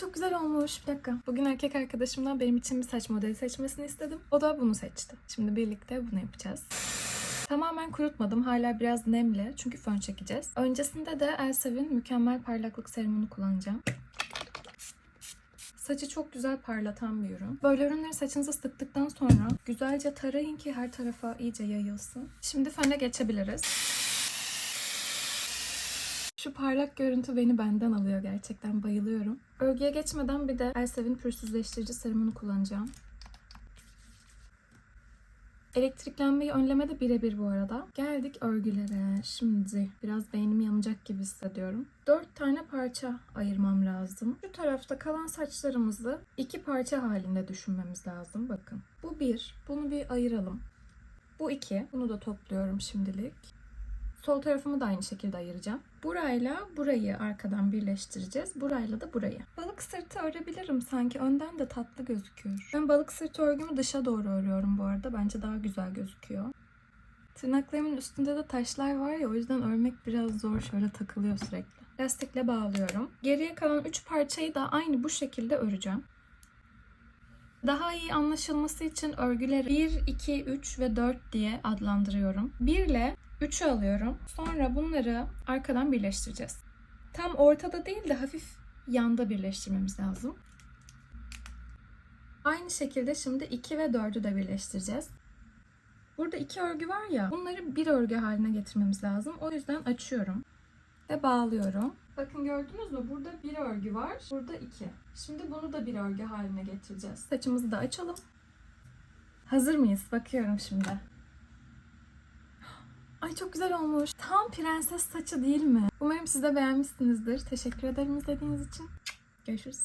çok güzel olmuş. Bir dakika. Bugün erkek arkadaşımdan benim için bir saç modeli seçmesini istedim. O da bunu seçti. Şimdi birlikte bunu yapacağız. Tamamen kurutmadım. Hala biraz nemli. Çünkü fön çekeceğiz. Öncesinde de Elsev'in mükemmel parlaklık serumunu kullanacağım. Saçı çok güzel parlatan bir ürün. Böyle ürünleri saçınıza sıktıktan sonra güzelce tarayın ki her tarafa iyice yayılsın. Şimdi föne geçebiliriz. Şu parlak görüntü beni benden alıyor gerçekten. Bayılıyorum. Örgüye geçmeden bir de Elsev'in pürsüzleştirici serumunu kullanacağım. Elektriklenmeyi önleme de birebir bu arada. Geldik örgülere. Şimdi biraz beynim yanacak gibi hissediyorum. Dört tane parça ayırmam lazım. Şu tarafta kalan saçlarımızı iki parça halinde düşünmemiz lazım. Bakın. Bu bir. Bunu bir ayıralım. Bu iki. Bunu da topluyorum şimdilik. Sol tarafımı da aynı şekilde ayıracağım. Burayla burayı arkadan birleştireceğiz. Burayla da burayı. Balık sırtı örebilirim sanki. Önden de tatlı gözüküyor. Ben balık sırtı örgümü dışa doğru örüyorum bu arada. Bence daha güzel gözüküyor. Tırnaklarımın üstünde de taşlar var ya o yüzden örmek biraz zor. Şöyle takılıyor sürekli. Lastikle bağlıyorum. Geriye kalan 3 parçayı da aynı bu şekilde öreceğim. Daha iyi anlaşılması için örgüleri 1, 2, 3 ve 4 diye adlandırıyorum. 1 ile 3'ü alıyorum. Sonra bunları arkadan birleştireceğiz. Tam ortada değil de hafif yanda birleştirmemiz lazım. Aynı şekilde şimdi 2 ve 4'ü de birleştireceğiz. Burada iki örgü var ya, bunları bir örgü haline getirmemiz lazım. O yüzden açıyorum ve bağlıyorum. Bakın gördünüz mü? Burada bir örgü var, burada iki. Şimdi bunu da bir örgü haline getireceğiz. Saçımızı da açalım. Hazır mıyız? Bakıyorum şimdi. Ay çok güzel olmuş. Tam prenses saçı değil mi? Umarım siz de beğenmişsinizdir. Teşekkür ederim izlediğiniz için. Görüşürüz.